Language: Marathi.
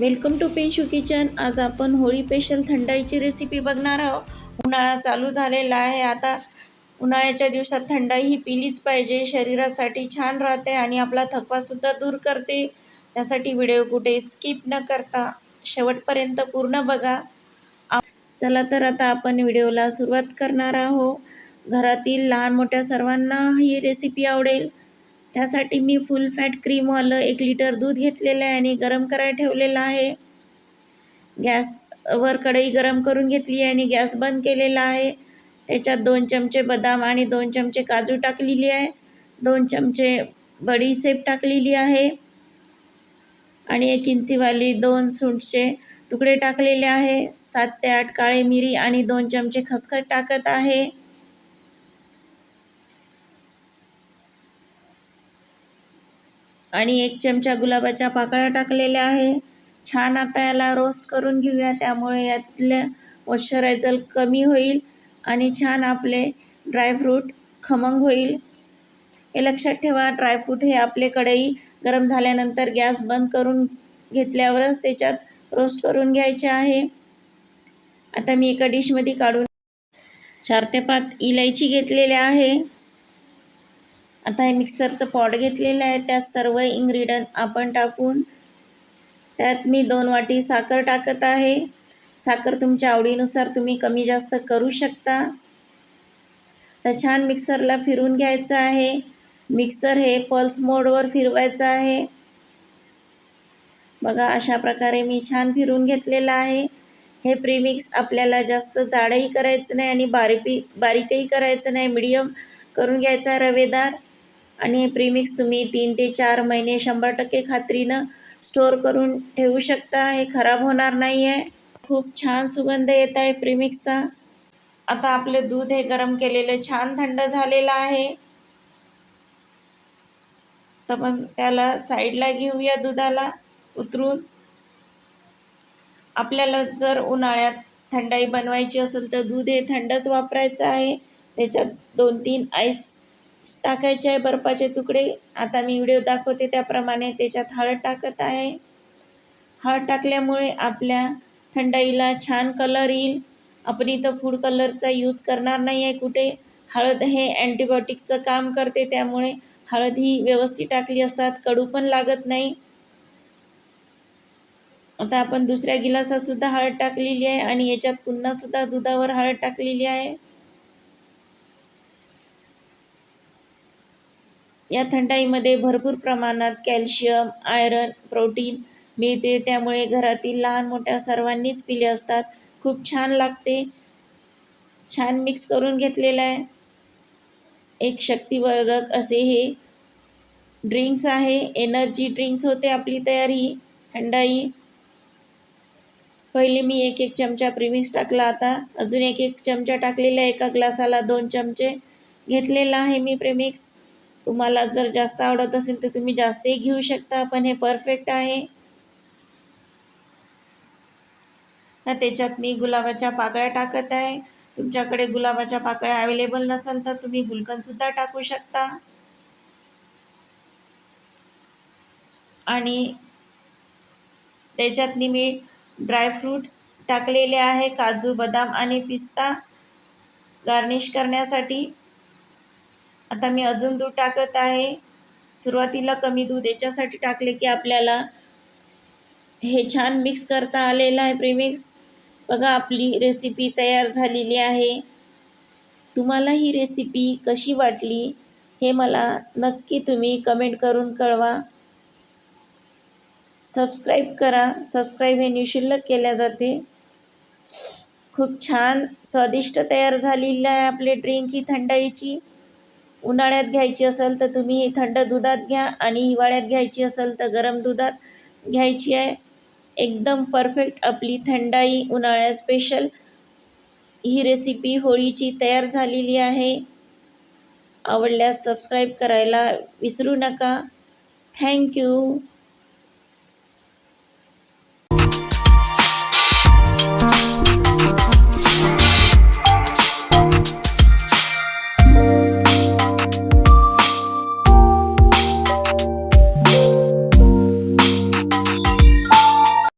Welcome to पिंशू kitchen. आज आपण होळी स्पेशल थंडाईची रेसिपी बघणार आहोत. उन्हाळा चालू झालेला आहे. आता उन्हाळ्याच्या दिवसात थंडाई ही पिलीच पाहिजे. शरीरासाठी छान राहते आणि आपला थकवासुद्धा दूर करते. त्यासाठी व्हिडिओ कुठे स्किप न करता शेवटपर्यंत पूर्ण बघा. चला तर आता आपण व्हिडिओला सुरुवात करणार आहोत. घरातील लहान मोठ्या सर्वांना ही रेसिपी आवडेल. त्यासाठी मी फुल फॅट क्रीमवालं एक लिटर दूध घेतलेलं आहे आणि गरम करायला ठेवलेलं आहे. गॅसवर कढई गरम करून घेतली आहे आणि गॅस बंद केलेला आहे. त्याच्यात दोन चमचे बदाम आणि दोन चमचे काजू टाकलेली आहे. दोन चमचे बडीसेप टाकलेली आहे. आणि एक इंचीवाली दोन सुंठचे तुकडे टाकलेले आहे. सात ते आठ काळे मिरी आणि दोन चमचे खसखस टाकत आहे. आणि एक चमचा गुलाबाच्या पाकळ्या टाकलेल्या आहे. छान आता याला रोस्ट करून घेऊया. त्यामुळे यातलं मॉइश्चरायझर कमी होईल आणि छान आपले ड्रायफ्रूट खमंग होईल. हे लक्षात ठेवा ड्रायफ्रूट हे आपले कढई गरम झाल्यानंतर गॅस बंद करून घेतल्यावरच त्याच्यात रोस्ट करून घ्यायचे आहे. आता मी एका डिशमध्ये काढून चार ते पाच इलायची घेतलेल्या आहे. आता हे मिक्सरचं पॉट घेतलेलं आहे. त्यात सर्व इंग्रेडियंट आपण टाकून त्यात मी दोन वाटी साखर टाकत आहे. साखर तुमच्या आवडीनुसार तुम्ही कमी जास्त करू शकता. तर छान मिक्सरला फिरून घ्यायचं आहे. मिक्सर हे पल्स मोडवर फिरवायचं आहे. बघा अशा प्रकारे मी छान फिरून घेतलेलं आहे. हे प्रीमिक्स आपल्याला जास्त जाडही करायचं नाही आणि बारीपी बारीकही करायचं नाही. मिडियम करून घ्यायचा रवेदार. आणि हे प्रीमिक्स तुम्ही तीन ते चार महिने शंभर टक्के खात्रीनं स्टोअर करून ठेवू शकता. हे खराब होणार नाही आहे खूप छान सुगंध येत आहे प्रीमिक्सचा. आता आपलं दूध हे गरम केलेलं छान थंड झालेलं आहे. तर पण त्याला साईडला घेऊया दुधाला उतरून. आपल्याला जर उन्हाळ्यात थंडाई बनवायची असेल तर दूध हे थंडच वापरायचं आहे. त्याच्यात दोन तीन आईस टाकायचे आहे बर्फाचे तुकडे. आता मी व्हिडिओ दाखवते त्याप्रमाणे त्याच्यात हळद टाकत आहे. हळद टाकल्यामुळे आपल्या थंडाईला छान कलर येईल. आपण इथं फूड कलरचा यूज करणार नाही आहे कुठे. हळद हे अँटीबायोटिकचं काम करते त्यामुळे हळद ही व्यवस्थित टाकली असतात कडू पण लागत नाही. आता आपण दुसऱ्या गिलासात सुद्धा हळद टाकलेली आहे आणि याच्यात पुन्हा सुद्धा दुधावर हळद टाकलेली आहे. या थंडाईमध्ये भरपूर प्रमाणात कॅल्शियम आयरन प्रोटीन मिळते. त्यामुळे घरातील लहान मोठ्या सर्वांनीच पिले असतात. खूप छान लागते. छान मिक्स करून घेतलेलं आहे. एक शक्तिवर्धक असे हे ड्रिंक्स आहे. एनर्जी ड्रिंक्स होते आपली तयारी थंडाई. पहिले मी एक एक चमचा प्रिमिक्स टाकला आता. अजून एक एक चमचा टाकलेला एका ग्लासाला दोन चमचे घेतलेला आहे मी प्रेमिक्स तुम्हाला जर जास्त आवडत असेल तर तुम्ही जास्तही घेऊ शकता पण हे परफेक्ट आहे. ना त्याच्यात मी गुलाबाच्या पाकळ्या टाकत आहे. तुमच्याकडे गुलाबाच्या पाकळ्या अवेलेबल नसेल तर तुम्ही गुलकंदसुद्धा टाकू शकता. आणि त्याच्यातनी मी ड्रायफ्रूट टाकलेले आहे काजू बदाम आणि पिस्ता गार्निश करण्यासाठी. आता मी अजून दूध टाकत आहे. सुरुवातीला कमी दूध याच्यासाठी टाकले की आपल्याला हे छान मिक्स करता आलेलं आहे प्रीमिक्स बघा आपली रेसिपी तयार झालेली आहे. तुम्हाला ही रेसिपी कशी वाटली हे मला नक्की तुम्ही कमेंट करून कळवा. सबस्क्राईब करा. सबस्क्राईब हे निशुल्क केल्या जाते. खूप छान स्वादिष्ट तयार झालेली आहे आपले ड्रिंक ही थंडाईची. उन्हाळ्यात घ्यायची असेल तर तुम्ही ही थंड दुधात घ्या आणि हिवाळ्यात घ्यायची असेल तर गरम दुधात घ्यायची आहे. एकदम परफेक्ट आपली थंडाई उन्हाळ्यात स्पेशल ही रेसिपी होळीची तयार झालेली आहे. आवडल्यास सबस्क्राईब करायला विसरू नका. थँक्यू